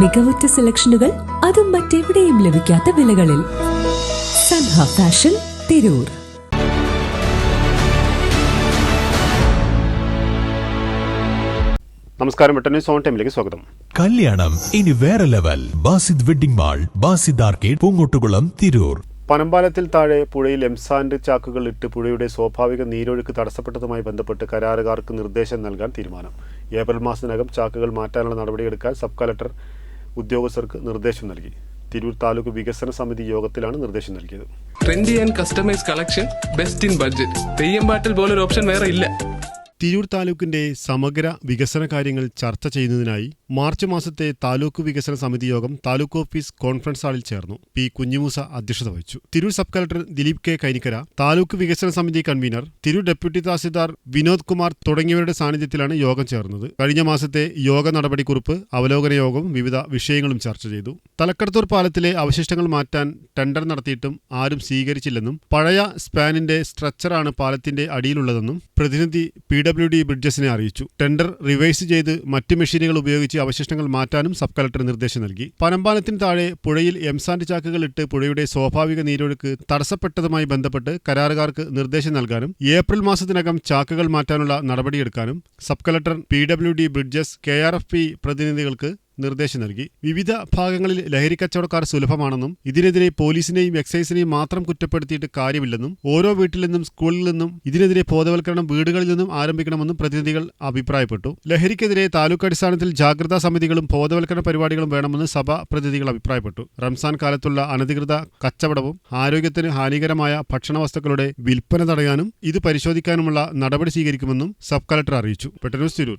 മികവുറ്റ സെലക്ഷനുകൾ അതും മറ്റെവിടെയും ലഭിക്കാത്ത വിലകളിൽ. സൻഹ ഫാഷൻ തിരൂർ. നമസ്കാരം സോൺ ടൈമിലേക്ക് സ്വാഗതം. കല്യാണം ഇനി വേറെ level. Basid wedding mall Basid arcade Poongottukulam Tirur. പനമ്പാലത്തിൽ താഴെ പുഴയിൽ എംസാൻഡ് ചാക്കുകൾ ഇട്ട് പുഴയുടെ സ്വാഭാവിക നീരൊഴുക്ക് തടസ്സപ്പെട്ടതുമായി ബന്ധപ്പെട്ട് കരാറുകാർക്ക് നിർദ്ദേശം നൽകാൻ തീരുമാനം. ഏപ്രിൽ മാസത്തിനകം ചാക്കുകൾ മാറ്റാനുള്ള നടപടിയെടുക്കാൻ സബ് കളക്ടർ ഉദ്യോഗസ്ഥർക്ക് നിർദ്ദേശം നൽകി. തിരൂർ താലൂക്ക് വികസന സമിതി യോഗത്തിലാണ് നിർദ്ദേശം നൽകിയത്. Trendy and customise collection best in budget Theyyam പാട്ടിൽ പോലൊരു ഓപ്ഷൻ വേറെ ഇല്ല. തിരൂർ താലൂക്കിന്റെ സമഗ്ര വികസന കാര്യങ്ങൾ ചർച്ച ചെയ്യുന്നതിനായി മാർച്ച് മാസത്തെ താലൂക്ക് വികസന സമിതി യോഗം താലൂക്ക് ഓഫീസ് കോൺഫറൻസ് ഹാളിൽ ചേർന്നു. പി കുഞ്ഞിമൂസ അധ്യക്ഷത വഹിച്ചു. Tirur sub collector Dileep K Kainikkara taluk വികസന സമിതി കൺവീനർ തിരൂർ ഡെപ്യൂട്ടി തഹസിൽദാർ വിനോദ് കുമാർ തുടങ്ങിയവരുടെ സാന്നിധ്യത്തിലാണ് യോഗം ചേർന്നത്. കഴിഞ്ഞ മാസത്തെ യോഗ നടപടിക്കുറിപ്പ് അവലോകന യോഗവും വിവിധ വിഷയങ്ങളും ചർച്ച ചെയ്തു. തലക്കടത്തൂർ പാലത്തിലെ അവശിഷ്ടങ്ങൾ മാറ്റാൻ ടെൻഡർ നടത്തിയിട്ടും ആരും സ്വീകരിച്ചില്ലെന്നും പഴയ സ്പാനിന്റെ സ്ട്രക്ചറാണ് പാലത്തിന്റെ അടിയിലുള്ളതെന്നും പ്രതിനിധി പി ഡബ്ല്യു ഡി ബ്രിഡ്ജസിനെ അറിയിച്ചു. ടെൻഡർ റിവേഴ്സ് ചെയ്ത് മറ്റ് മെഷീനുകൾ ഉപയോഗിച്ച് അവശിഷ്ടങ്ങൾ മാറ്റാനും സബ് കളക്ടർ നിർദ്ദേശം നൽകി. പനമ്പാലത്തിന് താഴെ പുഴയിൽ എംസാൻഡ് ചാക്കുകൾ ഇട്ട് പുഴയുടെ സ്വാഭാവിക നീരൊഴുക്ക് തടസ്സപ്പെട്ടതുമായി ബന്ധപ്പെട്ട് കരാറുകാർക്ക് നിർദ്ദേശം നൽകാനും ഏപ്രിൽ മാസത്തിനകം ചാക്കുകൾ മാറ്റാനുള്ള നടപടിയെടുക്കാനും sub collector P W D bridges K R F P പ്രതിനിധികൾക്ക് നിർദ്ദേശം നൽകി. വിവിധ ഭാഗങ്ങളിൽ ലഹരി കച്ചവടക്കാർ സുലഭമാണെന്നും ഇതിനെതിരെ പോലീസിനെയും എക്സൈസിനെയും മാത്രം കുറ്റപ്പെടുത്തിയിട്ട് കാര്യമില്ലെന്നും ഓരോ വീട്ടിൽ നിന്നും സ്കൂളിൽ നിന്നും ഇതിനെതിരെ ബോധവൽക്കരണം വീടുകളിൽ നിന്നും ആരംഭിക്കണമെന്നും പ്രതിനിധികൾ അഭിപ്രായപ്പെട്ടു. ലഹരിക്കെതിരെ താലൂക്ക് അടിസ്ഥാനത്തിൽ ജാഗ്രതാ സമിതികളും ബോധവൽക്കരണ പരിപാടികളും വേണമെന്ന് സഭ പ്രതിനിധികൾ അഭിപ്രായപ്പെട്ടു. റംസാൻ കാലത്തുള്ള അനധികൃത കച്ചവടവും ആരോഗ്യത്തിന് ഹാനികരമായ ഭക്ഷണ വസ്തുക്കളുടെ വിൽപ്പന തടയാനും ഇത് പരിശോധിക്കാനുമുള്ള നടപടി സ്വീകരിക്കുമെന്നും സബ് കളക്ടർ അറിയിച്ചു. പെട്ടെന്ന് തിരൂർ.